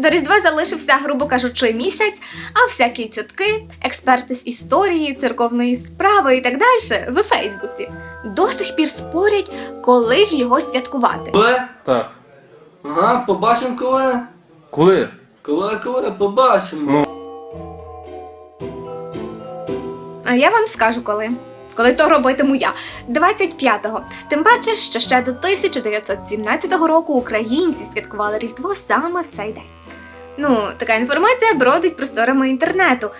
До Різдва залишився, грубо кажучи, місяць, а всякі цятки, експерти з історії, церковної справи і так далі в Фейсбуці до сих пір спорять, коли ж його святкувати. Коли? Так. Ага, побачимо коли. Коли? Коли, коли, побачимо. А я вам скажу коли. Коли то робитиму я 25-го. Тим паче, що ще до 1917 року українці святкували Різдво саме в цей день. Ну, така інформація бродить просторами інтернету,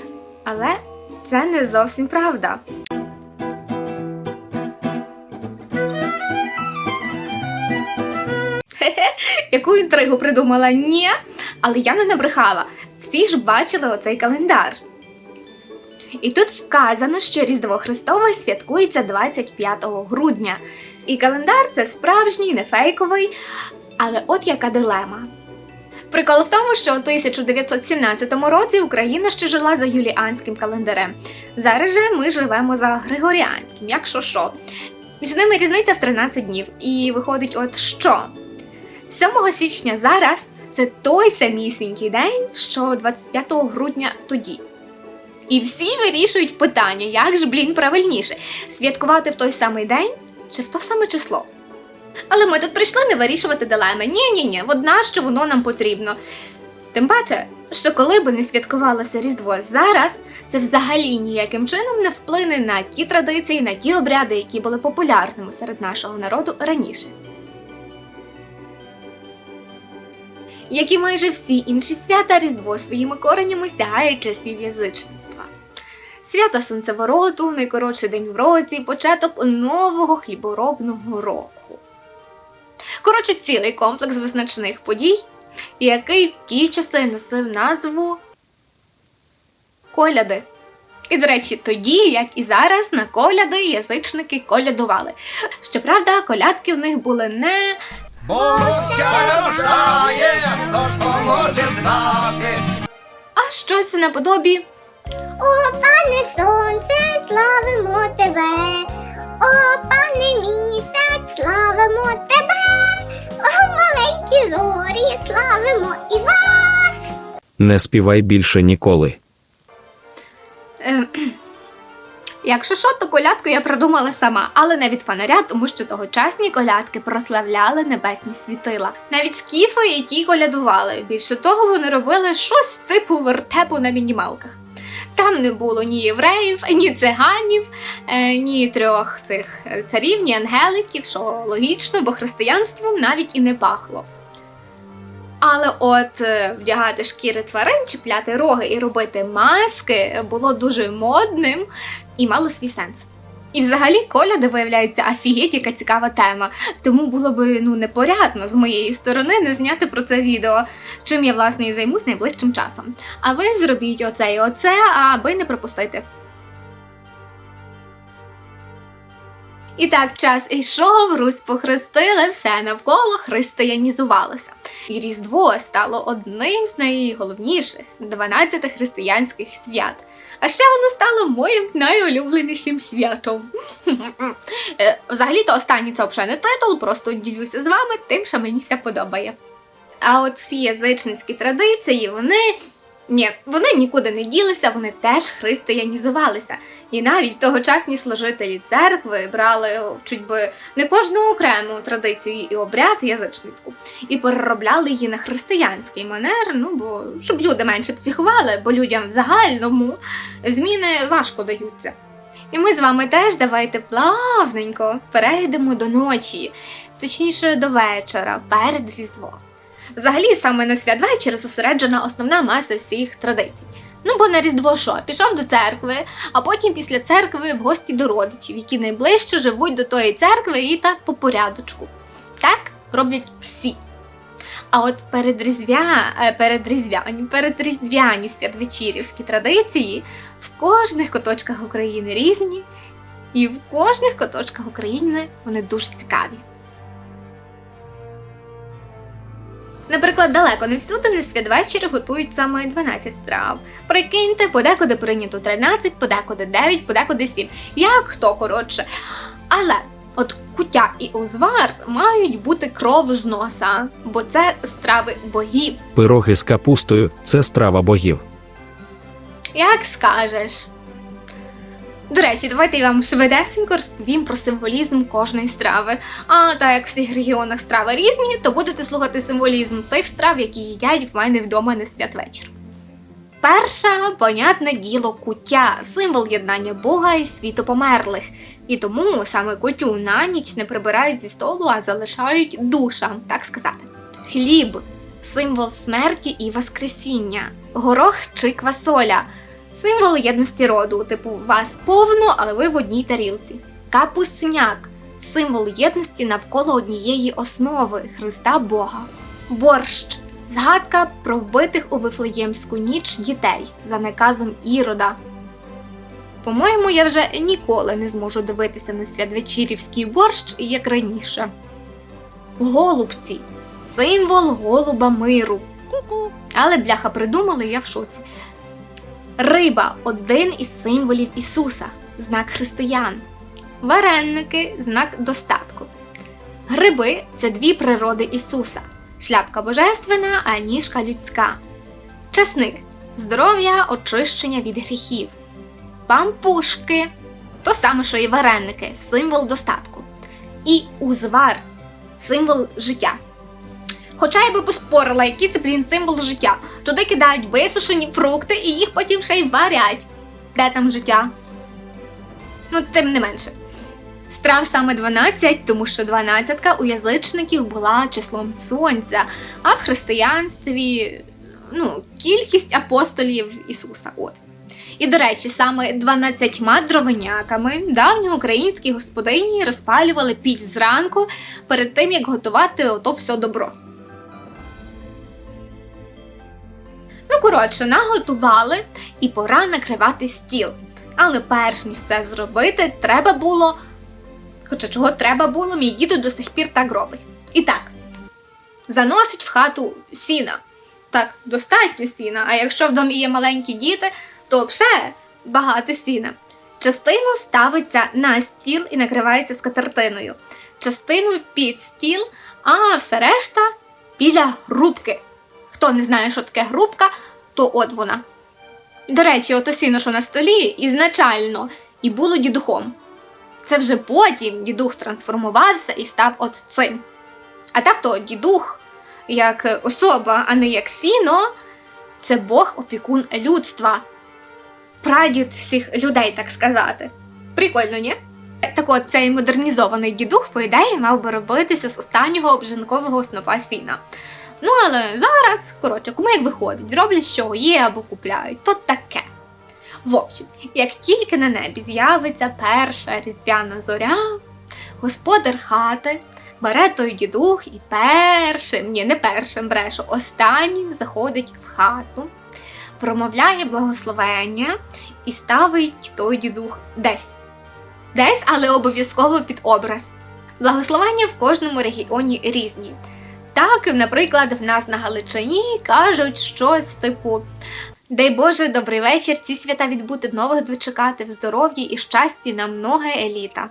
але це не зовсім правда. Хе-хе, яку інтригу придумала? Ні, але я не набрехала. Всі ж бачили оцей календар. І тут вказано, що Різдво Христове святкується 25 грудня. І календар це справжній, не фейковий. Але от яка дилема. Прикол в тому, що у 1917 році Україна ще жила за юліанським календарем. Зараз же ми живемо за григоріанським, якщо що. Між ними різниця в 13 днів. І виходить, от що? 7 січня зараз це той самісінький день, що 25 грудня тоді. І всі вирішують питання, як ж, блін, правильніше святкувати в той самий день чи в то саме число. Але ми тут прийшли не вирішувати дилеми. Ні, ні, ні, одна, що воно нам потрібно. Тим паче, що коли би не святкувалося Різдво зараз, це взагалі ніяким чином не вплине на ті традиції, на ті обряди, які були популярними серед нашого народу раніше. Як і майже всі інші свята, Різдво своїми коренями сягає часів язичництва. Свято Сонцевороту, найкоротший день в році, початок нового хліборобного року. Коротше, цілий комплекс визначних подій, який в ті часи носив назву коляди. І, до речі, тоді, як і зараз, на коляди язичники колядували. Щоправда, колядки в них були не Богся рождає, хто ж поможе знати. а щось наподобі О, пане сонце, славимо тебе. О, пане місяць, славимо тебе. Зорі, славимо і вас. Не співай більше ніколи. Е, Якщо що, то колядку я придумала сама, але не від фонаря, тому що тогочасні колядки прославляли небесні світила. Навіть скіфи, які колядували. Більше того, вони робили щось типу вертепу на мінімалках. Там не було ні євреїв, ні циганів, е, ні трьох цих царів, ні ангеликів, що логічно, бо християнством навіть і не пахло. Але от е, вдягати шкіри тварин, чіпляти роги і робити маски було дуже модним і мало свій сенс. І взагалі коляди виявляється афігеть, яка цікава тема. Тому було би ну непорядно з моєї сторони не зняти про це відео, чим я власне і займусь найближчим часом. А ви зробіть оце і оце, аби не пропустити. І так час ішов, Русь похрестили, все навколо християнізувалося. І Різдво стало одним з найголовніших 12 християнських свят. А ще воно стало моїм найулюбленішим святом. Е, Взагалі-то останній це взагалі не титул, просто ділюся з вами тим, що мені все подобає. А от всі язичницькі традиції, вони. Ні, вони нікуди не ділися, вони теж християнізувалися. І навіть тогочасні служителі церкви брали чуть би не кожну окрему традицію і обряд язичницьку і переробляли її на християнський манер, ну бо щоб люди менше психували, бо людям в загальному зміни важко даються. І ми з вами теж давайте плавненько перейдемо до ночі, точніше до вечора, перед Різдвом. Взагалі, саме на святвечір зосереджена основна маса всіх традицій. Ну, бо на Різдво що? Пішов до церкви, а потім після церкви в гості до родичів, які найближче живуть до тої церкви і так по порядочку. Так роблять всі. А от передріздвя, е, передріздвяні, передріздвяні святвечірівські традиції в кожних куточках України різні, і в кожних куточках України вони дуже цікаві. Наприклад, далеко не всюди на святвечір готують саме 12 страв. Прикиньте, подекуди прийнято 13, подекуди 9, подекуди 7. Як хто коротше. Але От куття і узвар мають бути кров з носа, бо це страви богів. Пироги з капустою це страва богів. Як скажеш. До речі, давайте я вам швидесенько розповім про символізм кожної страви. А так як в всіх регіонах страви різні, то будете слухати символізм тих страв, які їдять в мене вдома на святвечір. Перша, понятне діло, куття символ єднання Бога і світу померлих. І тому саме кутю на ніч не прибирають зі столу, а залишають душам, так сказати. Хліб символ смерті і воскресіння, горох чи квасоля, символ єдності роду, типу вас повно, але ви в одній тарілці. Капусняк символ єдності навколо однієї основи Христа Бога. Борщ згадка про вбитих у Вифлеємську ніч дітей за наказом Ірода. По-моєму, я вже ніколи не зможу дивитися на святвечірівський борщ, як раніше. Голубці символ голуба миру. Але бляха придумали, я в шоці. Риба один із символів Ісуса, знак християн. Вареники знак достатку. Гриби це дві природи Ісуса: шляпка божественна, а ніжка людська. Часник здоров'я, очищення від гріхів. Пампушки то саме, що і вареники, символ достатку. І узвар символ життя. Хоча я би поспорила, який це, блін, символ життя. Туди кидають висушені фрукти і їх потім ще й варять. Де там життя? Ну, тим не менше. Страв саме 12, тому що 12-ка у язичників була числом сонця, а в християнстві ну, кількість апостолів Ісуса. От. І до речі, саме 12 дровиняками давньоукраїнські господині розпалювали піч зранку перед тим, як готувати ото все добро. Коротше, наготували і пора накривати стіл. Але перш ніж це зробити, треба було. Хоча чого треба було, мій діду до сих пір так робить. І так, заносить в хату сіна. Так, достатньо сіна, а якщо в домі є маленькі діти, то вже багато сіна. Частину ставиться на стіл і накривається скатертиною, частину під стіл, а все решта біля грубки. Хто не знає, що таке грубка, то от вона. До речі, ото сіно, що на столі, ізначально і було дідухом. Це вже потім дідух трансформувався і став от цим. А так то дідух, як особа, а не як сіно, це Бог опікун людства. Прадід всіх людей, так сказати. Прикольно, ні? Так от цей модернізований дідух, по ідеї, мав би робитися з останнього обжинкового снопа сіна. Ну, але зараз, коротше, кому як виходить, роблять що є або купляють, то таке. В общем, як тільки на небі з'явиться перша різдвяна зоря, господар хати бере той дідух і першим, ні, не першим брешу, останнім заходить в хату, промовляє благословення і ставить той дідух десь. Десь, але обов'язково під образ. Благословення в кожному регіоні різні. Так, наприклад, в нас на Галичині кажуть щось типу: Дай Боже, добрий вечір, ці свята відбути нових дочекати в здоров'ї і щасті на многе еліта.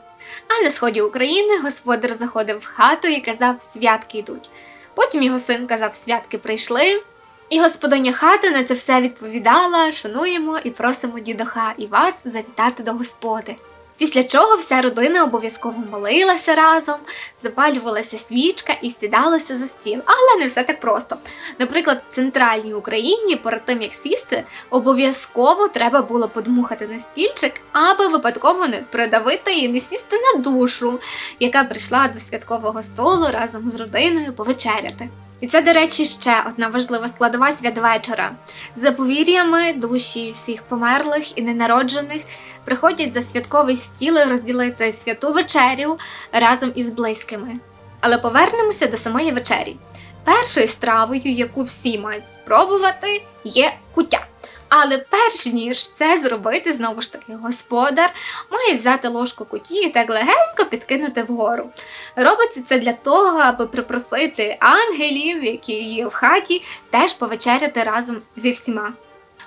А на сході України господар заходив в хату і казав, святки йдуть. Потім його син казав, святки прийшли. І господиня хати на це все відповідала: шануємо і просимо дідуха і вас завітати до господи. Після чого вся родина обов'язково молилася разом, запалювалася свічка і сідалася за стіл. Але не все так просто. Наприклад, в центральній Україні перед тим як сісти, обов'язково треба було подмухати на стільчик, аби випадково не придавити і не сісти на душу, яка прийшла до святкового столу разом з родиною повечеряти. І це, до речі, ще одна важлива складова святвечора. За повір'ями душі всіх померлих і ненароджених приходять за святковий стіл розділити святу вечерю разом із близькими. Але повернемося до самої вечері. Першою стравою, яку всі мають спробувати, є куття. Але перш ніж це зробити, знову ж таки, господар має взяти ложку куті і так легенько підкинути вгору. Робиться це для того, аби припросити ангелів, які є в хаті, теж повечеряти разом зі всіма.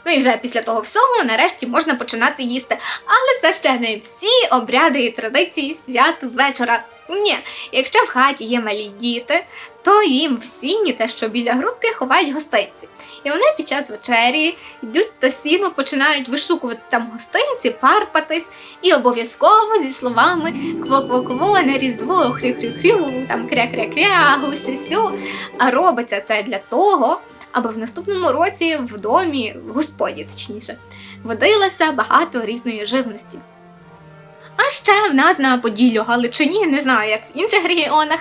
Ну і вже після того всього нарешті можна починати їсти. Але це ще не всі обряди і традиції свят вечора. Ні, якщо в хаті є малі діти, то їм в сіні те, що біля грубки ховають гостинці. І вони під час вечері йдуть до сіну, починають вишукувати там гостинці, парпатись, і обов'язково зі словами кво-кво-кво, на різдво, хрю-хрю-хрю, там кря-кря-кря, гусю-сю. А робиться це для того, аби в наступному році в домі, в господі точніше, водилося багато різної живності. А ще в нас на Поділлю Галичині, не знаю, як в інших регіонах,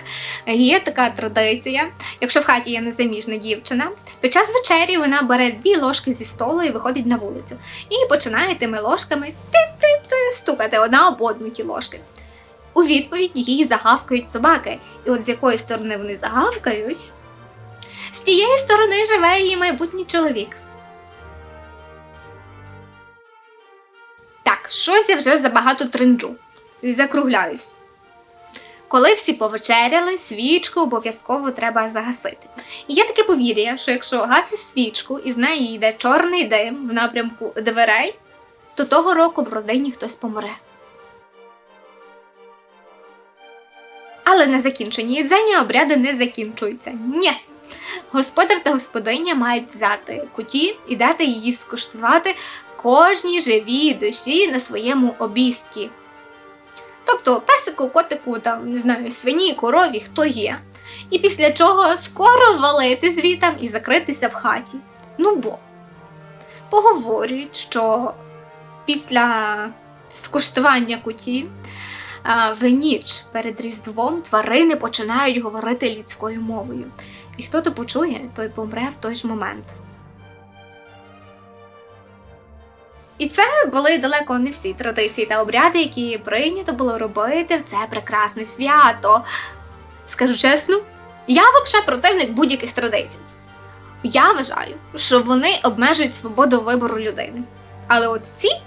є така традиція. Якщо в хаті є незаміжна дівчина, під час вечері вона бере дві ложки зі столу і виходить на вулицю. І починає тими ложками ти-ти-ти стукати одна об одну ті ложки. У відповідь їй загавкають собаки. І от з якої сторони вони загавкають, з тієї сторони живе її майбутній чоловік. Так, щось я вже забагато тринджу. Закругляюсь. Коли всі повечеряли, свічку обов'язково треба загасити. І є таке повір'я, що якщо гасиш свічку і з неї йде чорний дим в напрямку дверей, то того року в родині хтось помре. Але на закінченні їдзення обряди не закінчуються. Ні. Господар та господиня мають взяти куті і дати її скуштувати кожній живій душі на своєму обісті. Тобто песику, котику, там, не знаю, свині, корові, хто є. І після чого скоро валити звітам і закритися в хаті. Ну бо поговорюють, що після скуштування куті в ніч перед Різдвом тварини починають говорити людською мовою. І хто то почує, той помре в той ж момент. І це були далеко не всі традиції та обряди, які прийнято було робити в це прекрасне свято. Скажу чесно, я взагалі противник будь-яких традицій. Я вважаю, що вони обмежують свободу вибору людини. Але от ці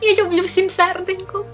я люблю всім серденько.